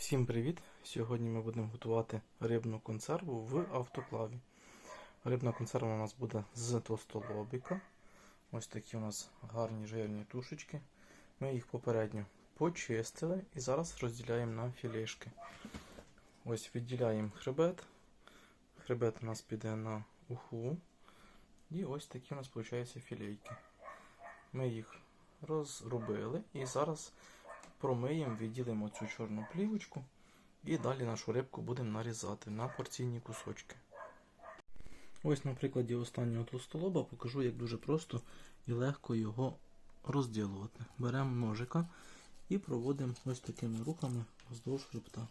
Всім привіт! Сьогодні ми будемо готувати рибну консерву в автоклаві. Рибна консерва у нас буде з товстолобіка. Ось такі у нас гарні жирні тушечки. Ми їх попередньо почистили і зараз розділяємо на філешки. Ось відділяємо хребет. Хребет у нас піде на уху. І ось такі у нас виходять філейки. Ми їх розробили і зараз промиємо, відділимо цю чорну плівочку і далі нашу рибку будемо нарізати на порційні кусочки. Ось на прикладі останнього толстолоба покажу, як дуже просто і легко його розділувати. Беремо ножика і проводимо ось такими рухами вздовж хребта.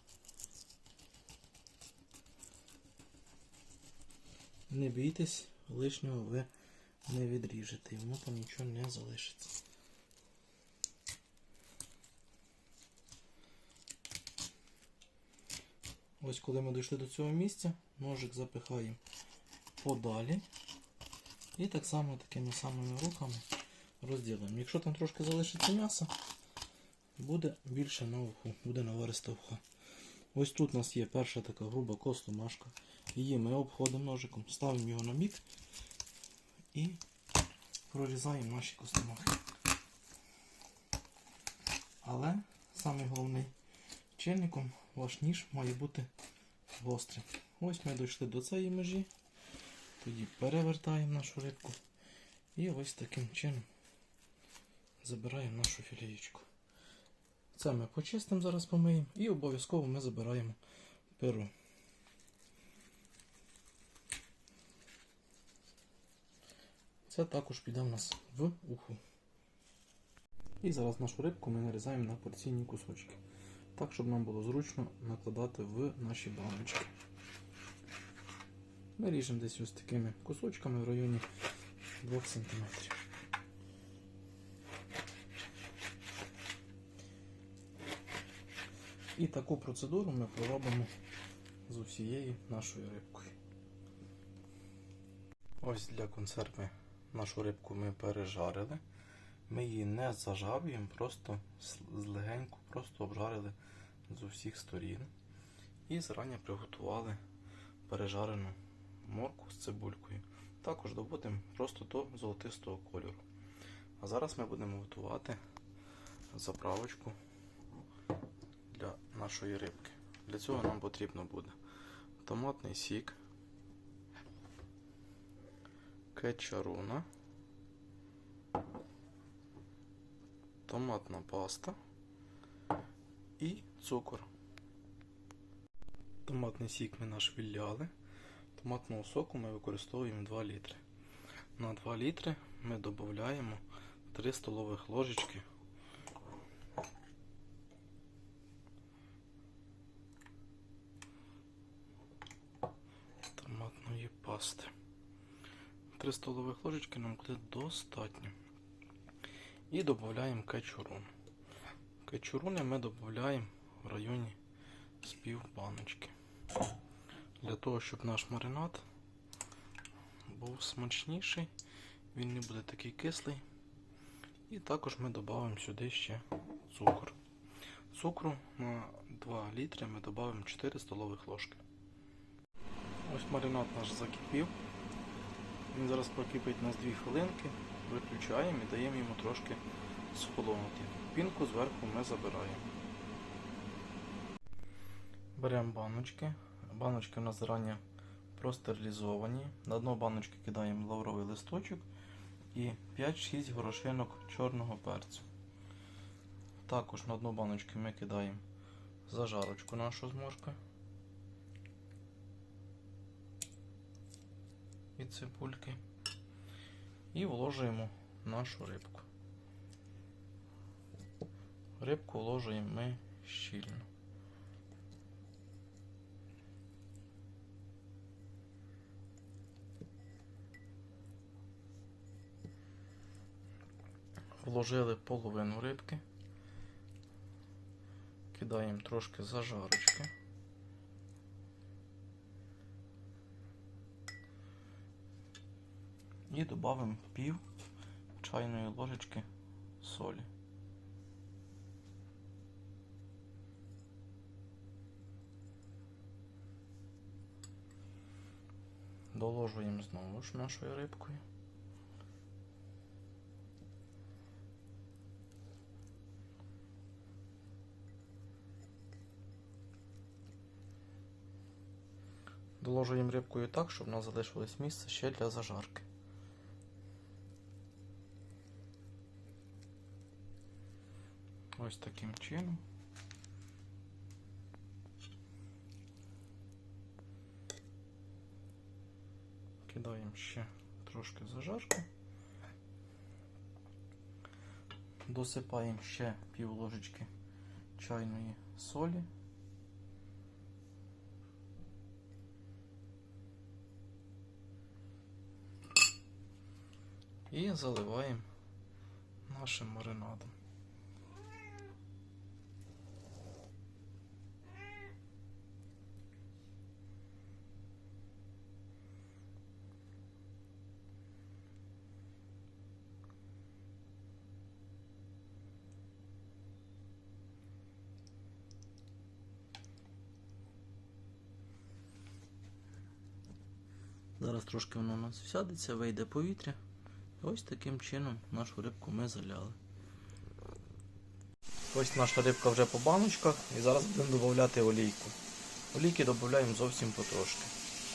Не бійтесь, лишнього ви не відріжете, воно там нічого не залишиться. Ось коли ми дійшли до цього місця, ножик запихаємо подалі. І так само такими самими рухами розділимо. Якщо там трошки залишиться м'яса, буде більше на уху, буде навариста уха. Ось тут у нас є перша така груба костомашка. Її ми обходимо ножиком, ставимо його на бік і прорізаємо наші костомахи. Але самий головний чинником ваш ніж має бути гострим. Ось ми дійшли до цієї межі. Тоді перевертаємо нашу рибку. І ось таким чином забираємо нашу філеєчку. Це ми почистимо, зараз помиємо і обов'язково ми забираємо перо. Це також піде в нас в уху. І зараз нашу рибку ми нарізаємо на порційні кусочки. Так, щоб нам було зручно накладати в наші баночки. Ми ріжемо десь ось такими кусочками в районі 2 см. І таку процедуру ми проробимо з усією нашою рибкою. Ось для консерви нашу рибку ми пережарили. Ми її не зажарюємо, просто злегенько просто обжарили з усіх сторін. І зарані приготували пережарену морку з цибулькою. Також доводимо просто до золотистого кольору. А зараз ми будемо готувати заправочку для нашої рибки. Для цього нам потрібно буде томатний сік, кетчаруна, томатна паста і цукор. Томатний сік ми наш відляли. Томатного соку ми використовуємо 2 літри. На 2 літри ми додаємо 3 столових ложечки томатної пасти. 3 столових ложечки нам буде достатньо. І додаємо кетчурун. Кетчуруни ми додаємо в районі з пів баночки. Для того, щоб наш маринад був смачніший, він не буде такий кислий. І також ми додаємо сюди ще цукор. Цукру на 2 літри ми додаємо 4 столових ложки. Ось маринад наш закипів. Він зараз прокипить нас 2 хвилинки, виключаємо і даємо йому трошки схолонути. Пінку зверху ми забираємо. Беремо баночки. Баночки у нас зарані простерилізовані. На дно баночки кидаємо лавровий листочок і 5-6 горошинок чорного перцю. Також на дно баночки ми кидаємо зажарочку нашу з моркви. І цибульки. І вложуємо нашу рибку. Рибку вложуємо ми щільно. Положили половину рибки, кидаємо трошки зажарочки. І додамо пів чайної ложечки солі. Доложуємо знову ж нашою рибкою. Доложуємо рибкою так, щоб у нас залишилось місце ще для зажарки. Ось таким чином. Кидаємо ще трошки зажарки. Досипаємо ще пів ложечки чайної солі. І заливаємо нашим маринадом. Зараз трошки воно у нас всядеться, вийде повітря. Ось таким чином нашу рибку ми заляли. Ось наша рибка вже по баночках і зараз будемо додати олійку. Олійки додаємо зовсім потрошки.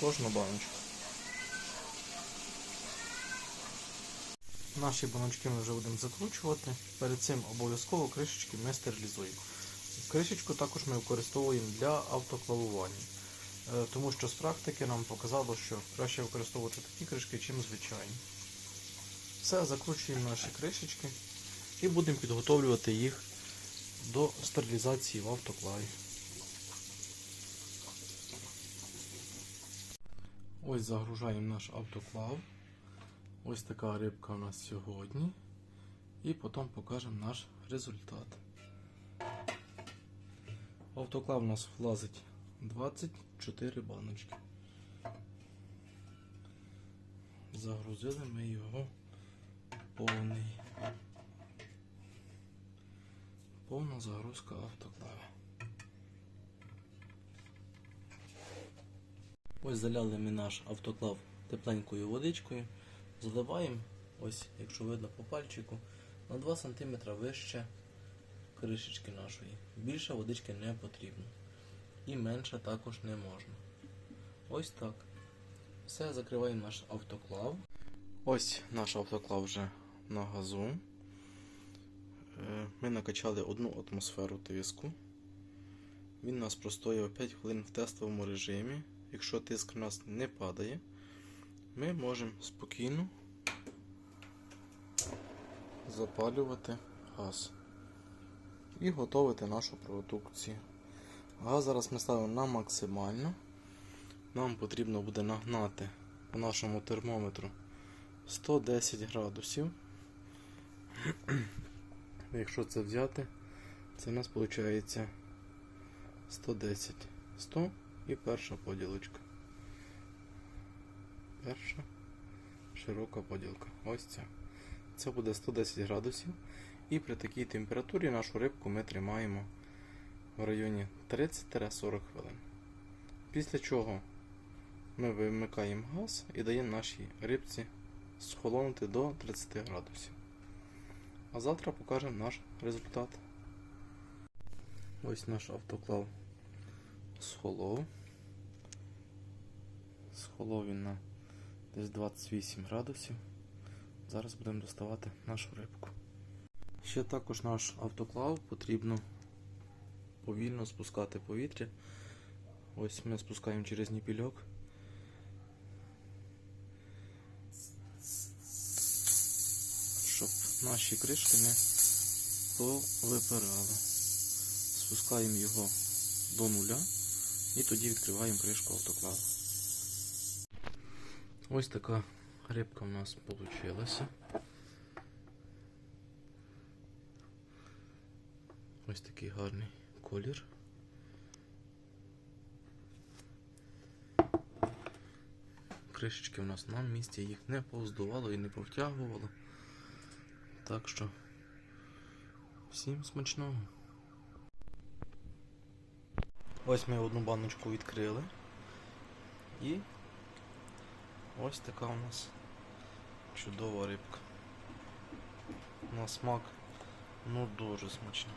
Кожну баночку. Наші баночки ми вже будемо закручувати. Перед цим обов'язково кришечки ми стерилізуємо. Кришечку також ми використовуємо для автоклавування. Е, Тому що з практики нам показало, що краще використовувати такі кришки, чим звичайні. Все, закручуємо наші кришечки і будемо підготовлювати їх до стерилізації в автоклаві. Ось загружаємо наш автоклав. Ось така рибка у нас сьогодні. І потім покажемо наш результат. Автоклав у нас влазить 24 баночки. Загрузили ми його повний. Повна загрузка автоклава. Ось заляли ми наш автоклав тепленькою водичкою. Заливаємо, ось, якщо видно по пальчику, на 2 см вище кришечки нашої. Більше водички не потрібно. І менше також не можна. Ось так. Все, закриваємо наш автоклав. Ось наш автоклав вже на газу. Е, Ми накачали одну атмосферу тиску. Він нас простояв 5 хвилин в тестовому режимі. Якщо тиск у нас не падає, ми можемо спокійно запалювати газ і готувати нашу продукцію. Газ зараз ми ставимо на максимально. Нам потрібно буде нагнати по нашому термометру 110 градусів. Якщо це взяти, це у нас виходить 110. 100 і перша поділочка. Перша широка поділка. Ось ця. Це буде 110 градусів. І при такій температурі нашу рибку ми тримаємо в районі 30-40 хвилин. Після чого ми вимикаємо газ і даємо нашій рибці схолонути до 30 градусів. А завтра покажемо наш результат. Ось наш автоклав схолов. Схолов він на десь 28 градусів. Зараз будемо доставати нашу рибку. Ще також наш автоклав потрібно повільно спускати повітря. Ось ми спускаємо через ніпільок. Наші кришки не повипирали. Спускаємо його до нуля і тоді відкриваємо кришку автоклава. Ось така рибка в нас вийшла. Ось такий гарний колір. Кришечки у нас на місці, їх не повздувало і не повтягувало. Так що всім смачного. Ось ми одну баночку відкрили і Ось така у нас чудова рибка. На смак, ну дуже смачна.